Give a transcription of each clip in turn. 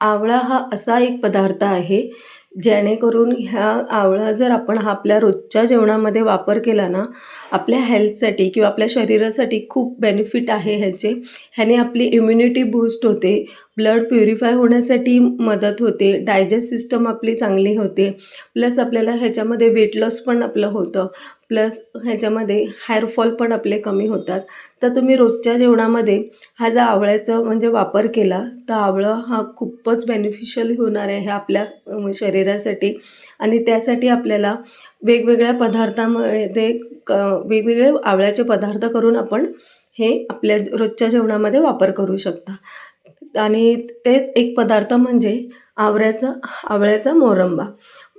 आवळा हा असा एक पदार्थ आहे जेणेकरून ह्या आवळा जर आपण हा आपल्या रोजच्या जेवणामध्ये वापर केला ना आपल्या हेल्थसाठी किंवा आपल्या शरीरासाठी खूप बेनिफिट आहे ह्याचे. ह्याने आपली इम्युनिटी बूस्ट होते ब्लड प्युरिफाय होण्यासाठी मदत होते डायजेस्ट सिस्टम आपली चांगली होते प्लस आपल्याला ह्याच्यामध्ये वेट लॉस पण आपलं होतं प्लस ह्याच्यामध्ये हेअरफॉल पण आपले कमी होतात. तर तुम्ही रोजच्या जेवणामध्ये हा जर आवळ्याचा म्हणजे वापर केला तर आवळं हा खूपच बेनिफिशियल होणार आहे आपल्या शरीरासाठी. आणि त्यासाठी आपल्याला वेगवेगळ्या पदार्थामध्ये क वेगवेगळे आवळ्याचे पदार्थ करून आपण हे आपल्या रोजच्या जेवणामध्ये वापर करू शकता. आणि तेच एक पदार्थ म्हणजे आवळ्याचा आवळ्याचा मोरंबा.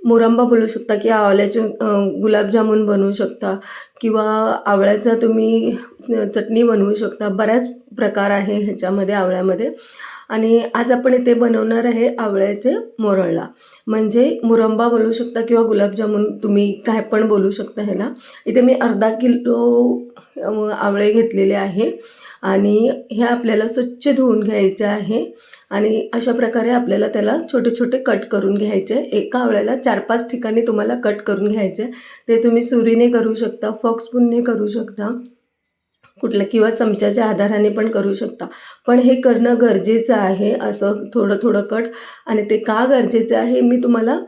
मोरंबा बोलू शकता की आवळ्याचे गुलाबजामून गुलाबजामुन बनवू शकता किंवा आवळ्याचा तुम्ही चटणी बनवू शकता. बऱ्याच प्रकार आहे ह्याच्यामध्ये आवळ्यामध्ये. आणि आज आपण इथे बनवणार आहे आवळ्याचे मोरळला. म्हणजे मुरंबा बोलू शकता किंवा गुलाबजामुन तुम्ही काय पण बोलू शकता ह्याला. इथे मी अर्धा किलो आवळे घेतलेले आहे. आणि हे आपल्याला स्वच्छ धुवून घ्यायचे आहे. आणि अशा प्रकारे आपल्याला त्याला छोटे छोटे कट करून घ्यायचे. एका आवळ्याला चार पाच ठिकाणी तुम्हाला कट करून घ्यायचे. आहे. ते तुम्ही सुरीने करू शकता फॉक्सपूनने करू शकता. कुठल्या किंवा चमच्याच्या आधाराने पण करू शकता. पण हे करणं गरजेचं आहे असं थोडं थोडं कट. आणि ते का गरजेचं आहे मी तुम्हाला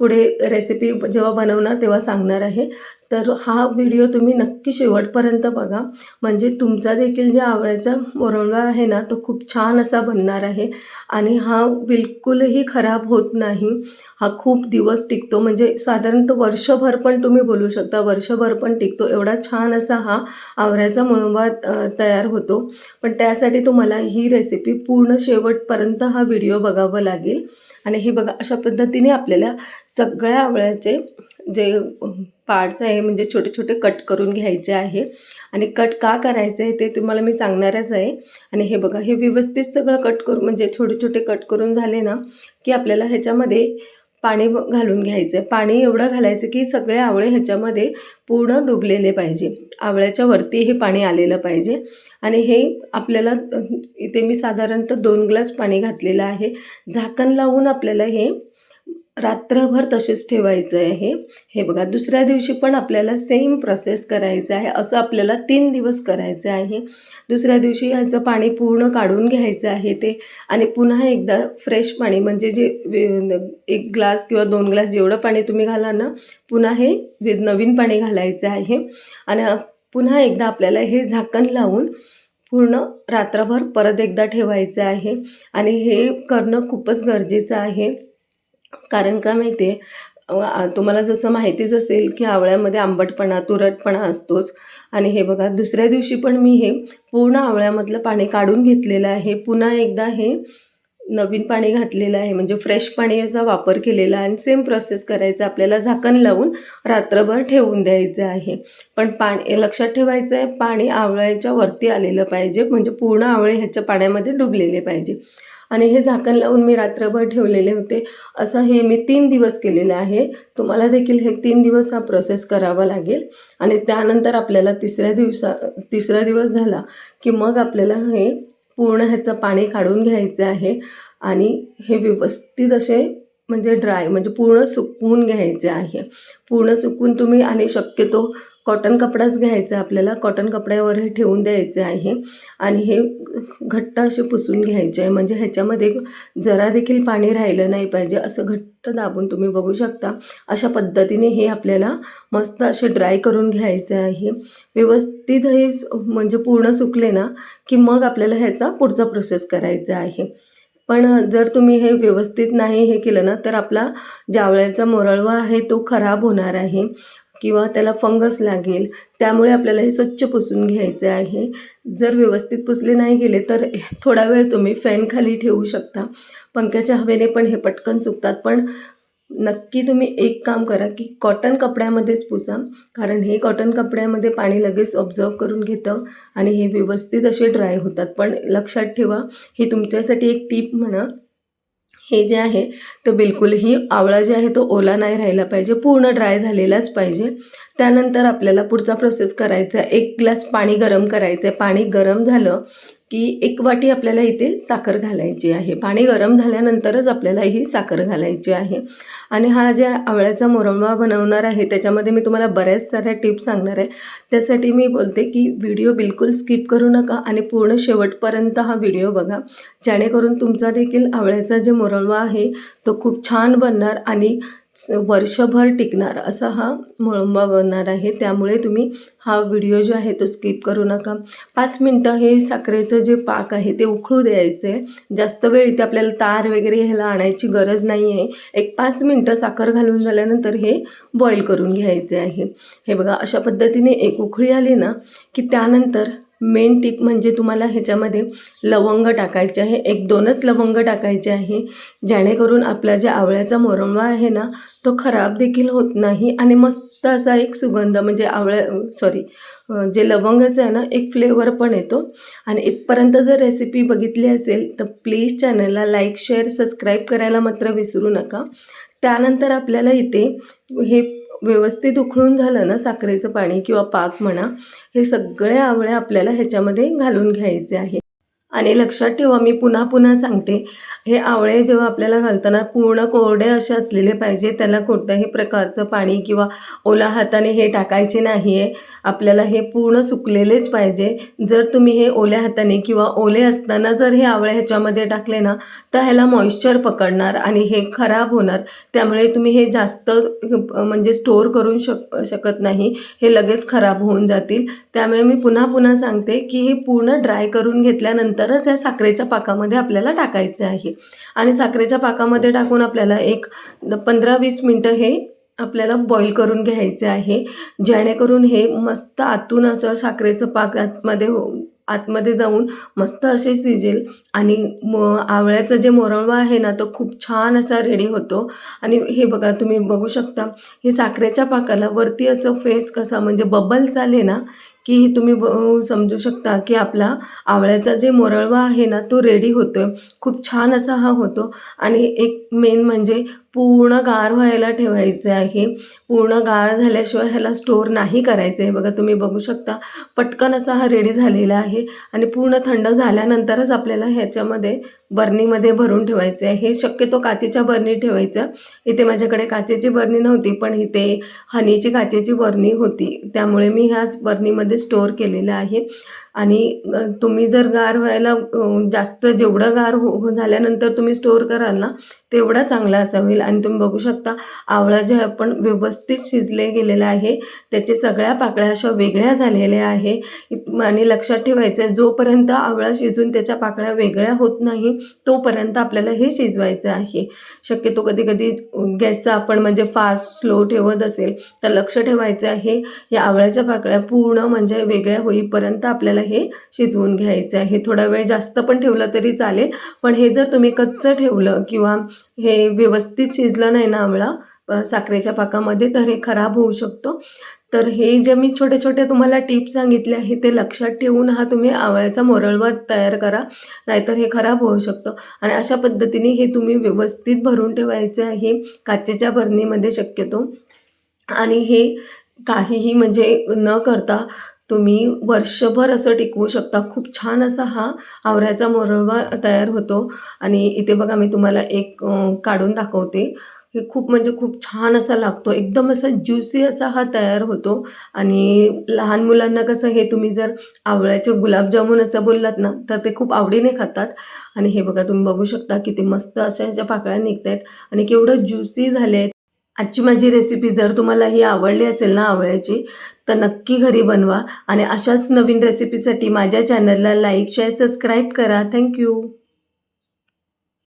पुढे रेसिपी जेव्हा बनवणार तेव्हा सांगणार आहे. तर हा व्हिडिओ तुम्ही नक्की शेवटपर्यंत बघा. म्हणजे तुमचा देखील जे आवळ्याचा मोरवळा आहे ना तो खूप छान असा बनणार आहे. आणि हा बिलकुलही खराब होत नाही. हा खूप दिवस टिकतो. म्हणजे साधारणतः वर्षभर पण तुम्ही बोलू शकता. वर्षभर पण टिकतो. एवढा छान असा हा आवळ्याचा मुळंबा तयार होतो. पण त्यासाठी तुम्हाला ही रेसिपी पूर्ण शेवटपर्यंत हा व्हिडिओ बघावा लागेल. आणि हे बघा अशा पद्धतीने आपल्याला सगळ्या आवळ्याचे जे पार्ट्स आहे म्हणजे छोटे छोटे कट करून घ्यायचे आहे. आणि कट का करायचं आहे ते तुम्हाला मी सांगणारच आहे. आणि हे बघा हे व्यवस्थित सगळं कट करून म्हणजे छोटे छोटे कट करून झाले ना की आपल्याला ह्याच्यामध्ये पाणी घालून घ्यायचं. आहे पाणी एवढं घालायचं की सगळे आवळे ह्याच्यामध्ये पूर्ण डुबलेले पाहिजे. आवळ्याच्या वरती हे पाणी आलेलं पाहिजे. आणि हे आपल्याला इथे मी साधारणतः दोन ग्लास पाणी घातलेलं आहे. झाकण लावून आपल्याला हे रात्रभर तसेच ठेवायचं आहे हे बघा दुसऱ्या दिवशी पण आपल्याला सेम प्रोसेस करायचं आहे. असं आपल्याला तीन दिवस करायचं आहे. दुसऱ्या दिवशी ह्याचं पाणी पूर्ण काढून घ्यायचं आहे ते. आणि पुन्हा एकदा फ्रेश पाणी म्हणजे जे एक ग्लास किंवा दोन ग्लास जेवढं पाणी तुम्ही घाला ना पुन्हा हे वि- नवीन पाणी घालायचं आहे. आणि पुन्हा एकदा आपल्याला हे झाकण लावून पूर्ण रात्रभर परत एकदा ठेवायचं आहे. आणि हे करणं खूपच गरजेचं आहे. कारण का माहिती आहे तुम्हाला जसं माहितीच असेल की आवळ्यामध्ये आंबटपणा तुरटपणा असतोच. आणि हे बघा दुसऱ्या दिवशी पण मी हे पूर्ण आवळ्यामधलं पाणी काढून घेतलेलं आहे. पुन्हा एकदा हे नवीन पाणी घातलेलं आहे. म्हणजे फ्रेश पाण्याचा वापर केलेला आणि सेम प्रोसेस करायचा. आपल्याला झाकण लावून रात्रभर ठेवून द्यायचं आहे. पण पाणी लक्षात ठेवायचं आहे पाणी आवळ्याच्या वरती आलेलं पाहिजे. म्हणजे पूर्ण आवळे ह्याच्या पाण्यामध्ये डुबलेले पाहिजे. आणि हे झाकण लावून मी रात्रभर ठेवलेले होते. असं हे मी तीन दिवस केलेलं आहे. तुम्हाला देखील हे तीन दिवस हा प्रोसेस करावा लागेल. आणि त्यानंतर आपल्याला तिसऱ्या दिवसा तिसरा दिवस झाला की मग आपल्याला हे पूर्ण ह्याचं पाणी काढून घ्यायचं आहे. आणि हे व्यवस्थित असे म्हणजे ड्राय म्हणजे पूर्ण सुकवून घ्यायचे आहे. पूर्ण सुकवून तुम्ही आणि शक्यतो कॉटन कपडाच घ्यायचा आपल्याला. कॉटन कपड्यावर हे ठेवून द्यायचे आहे. आणि हे घट्ट असे पुसून घ्यायचे आहे. म्हणजे ह्याच्यामध्ये जरा देखील पाणी राहिलं नाही पाहिजे. असं घट्ट दाबून तुम्ही बघू शकता. अशा पद्धतीने हे आपल्याला मस्त असे ड्राय करून घ्यायचे आहे. व्यवस्थित हे म्हणजे पूर्ण सुकले ना की मग आपल्याला ह्याचा पुढचा प्रोसेस करायचा आहे. पण जर तुम्ही हे व्यवस्थित नाही हे केलं ना तर आपला जावळ्याचा मोरळवा आहे तो खराब होणार आहे. किंवा त्याला फंगस लागेल त्यामुळे आपल्याला हे स्वच्छ पुसून घ्यायचे आहे. जर व्यवस्थित पुसले नाही गेले तर थोडा वेळ तुम्ही फॅन खाली ठेवू शकता. पंख्याच्या हवेने पण हे पटकन चुकतात पण नक्की तुम्ही एक काम करा की कॉटन कपड्यामध्येच पुसा कारण हे कॉटन कपड्यामध्ये पाणी लगेच ऑब्झर्व करून घेतं आणि हे व्यवस्थित असे ड्राय होतात. पण लक्षात ठेवा हे तुमच्यासाठी एक टीप म्हणा. हे जे आहे तर बिलकुलही आवळा जे आहे तो ओला नाही राहिला पाहिजे. पूर्ण ड्राय झालेलाच पाहिजे. त्यानंतर आपल्याला पुढचा प्रोसेस करायचा आहे. एक ग्लास पाणी गरम करायचं आहे पाणी गरम झालं की एक वाटी आपल्याला इथे साखर घालायची आहे. पाणी गरम झाल्यानंतरच आपल्याला ही साखर घालायची आहे. आणि हा ज्या आवळ्याचा मुरंबा बनवणार आहे त्याच्यामध्ये मी तुम्हाला बऱ्याच साऱ्या टिप्स सांगणार आहे. त्यासाठी मी बोलते की व्हिडिओ बिलकुल स्किप करू नका आणि पूर्ण शेवटपर्यंत हा व्हिडिओ बघा. जेणेकरून तुमचा देखील आवळ्याचा जे मुरंबा आहे तो खूप छान बनणार आणि वर्षभर टिकणार असा हा मोळंबा बनणार आहे. त्यामुळे तुम्ही हा व्हिडिओ जो आहे तो स्किप करू नका. पाच मिनटं हे साखरेचं जे पाक आहे ते उखळू द्यायचं आहे जास्त वेळ इथे आपल्याला तार वगैरे ह्याला आणायची गरज नाही आहे एक पाच मिनटं साखर घालून झाल्यानंतर हे बॉईल करून घ्यायचे आहे. हे बघा अशा पद्धतीने एक उखळी आली ना की त्यानंतर मेन टिप म्हणजे तुम्हाला ह्याच्यामध्ये लवंग टाकायचे आहे. एक दोनच लवंग टाकायचे आहे. जेणेकरून आपला जे आवळ्याचा मोरंबा आहे ना तो खराब देखील होत नाही आणि मस्त असा एक सुगंध म्हणजे आवळ्या सॉरी जे लवंगाचं आहे ना एक फ्लेवर पण येतो. आणि इथपर्यंत जर रेसिपी बघितली असेल तर प्लीज चॅनलला लाईक शेअर सबस्क्राईब करायला मात्र विसरू नका. त्यानंतर आपल्याला इथे हे व्यवस्थित उकळून झालं ना साखरेचं पाणी किंवा पाक म्हणा हे सगळ्या आवळ्या आपल्याला ह्याच्यामध्ये घालून घ्यायचे आहे. आणि लक्षात ठेवा मी पुन्हा पुन्हा सांगते हे आवळे जेव्हा आपल्याला घालताना पूर्ण कोरडे असे असलेले पाहिजे त्याला कोणत्याही प्रकारचं पाणी किंवा ओला हाताने हे टाकायचे नाही आहे आपल्याला हे पूर्ण सुकलेलेच पाहिजे. जर तुम्ही हे ओल्या हाताने किंवा ओले असताना जर हे आवळे ह्याच्यामध्ये टाकले ना तर ह्याला मॉइश्चर पकडणार आणि हे खराब होणार. त्यामुळे तुम्ही हे जास्त म्हणजे स्टोअर करून शक शकत नाही. हे लगेच खराब होऊन जातील. त्यामुळे मी पुन्हा पुन्हा सांगते की हे पूर्ण ड्राय करून घेतल्यानंतरच या साखरेच्या पाकामध्ये आपल्याला टाकायचे आहे. आणि साखरेच्या पाकामध्ये टाकून आपल्याला एक पंधरा वीस मिनटं हे आपल्याला बॉईल करून घ्यायचे आहे. जेणेकरून हे मस्त आतून असं साखरेचं पाक आतमध्ये हो आतमध्ये जाऊन मस्त असे शिजेल. आणि म आवळ्याचं जे मोरंबा आहे ना तो खूप छान असा रेडी होतो. आणि हे बघा तुम्ही बघू शकता हे साखरेच्या पाकाला वरती असं फेस कसा म्हणजे बबल चाले ना की तुम्ही समजू शकता की आपला आवळ्याचा जे मोरळवा आहे ना तो रेडी होतो आहे खूप छान असा हा होतो. आणि एक मेन म्हणजे पूर्ण गार व्हायला ठेवायचे आहे. पूर्ण गार झाल्याशिवाय ह्याला स्टोअर नाही करायचं. आहे बघा तुम्ही बघू शकता. पटकन असा हा रेडी झालेला आहे. आणि पूर्ण थंड झाल्यानंतरच आपल्याला ह्याच्यामध्ये बर्नीमध्ये भरून ठेवायचे आहे. हे शक्यतो काचेच्या बर्नी ठेवायचं. इथे माझ्याकडे काचेची बर्नी नव्हती पण इथे हनीची काचेची बर्नी होती. त्यामुळे मी ह्याच बर्नीमध्ये स्टोअर केलेलं आहे. आणि तुम्ही जर गार व्हायला जास्त जेवढं गार हो, हो झाल्यानंतर तुम्ही स्टोअर कराल ना तेवढा चांगला असा होईल आणि तुम्ही बघू शकता आवळा जे आपण व्यवस्थित शिजले गेलेला आहे त्याचे सगळ्या पाकळ्या अशा वेगळ्या झालेल्या आहे. आणि लक्षात ठेवायचं आहे जोपर्यंत आवळा शिजून त्याच्या पाकळ्या वेगळ्या होत नाही तोपर्यंत आपल्याला हे शिजवायचं आहे. शक्यतो कधी कधी गॅसचा आपण म्हणजे फास्ट स्लो ठेवत असेल तर लक्ष ठेवायचं आहे या आवळ्याच्या पाकळ्या पूर्ण म्हणजे वेगळ्या होईपर्यंत आपल्याला हे शिजवून घ्यायचं आहे. थोडा वेळ जास्त पण ठेवलं तरी चालेल. पण हे जर तुम्ही कच्चं ठेवलं किंवा हे व्यवस्थित शिजलं नाही ना आवळा साखरेच्या पाकामध्ये तर हे खराब होऊ शकतो. तर हे जे मी छोटे छोटे तुम्हाला टिप्स सांगितले आहे ते लक्षात ठेवून हा तुम्ही आवळ्याचा मोरळवा तयार करा. नाहीतर हे खराब होऊ शकतं. आणि अशा पद्धतीने हे तुम्ही व्यवस्थित भरून ठेवायचे आहे. काचेच्या भरणीमध्ये शक्यतो. आणि हे काहीही म्हणजे न करता तुम्ही वर्षभर असं टिकवू शकता. खूप छान असा हा आवऱ्याचा मोरळवा तयार होतो. आणि इथे बघा मी तुम्हाला एक काढून दाखवते. हे खूप म्हणजे खूप छान असा लागतो. एकदम असा ज्युसी असा हा तयार होतो. आणि लहान मुलांना कसं हे तुम्ही जर आवळ्याचे गुलाबजामुन असं बोललात ना तर ते खूप आवडीने खातात. आणि हे बघा तुम्ही बघू शकता किती मस्त अशा ह्याच्या पाकळ्या निघत आहेत आणि केवढं ज्युसी झाले आहेत आजची माझी रेसिपी जर तुम्हाला ही आवडली असेल ना आवळ्याची तर नक्की घरी बनवा. आणि अशाच नवीन रेसिपीसाठी माझ्या चॅनलला लाईक शेअर सबस्क्राईब करा. Thank you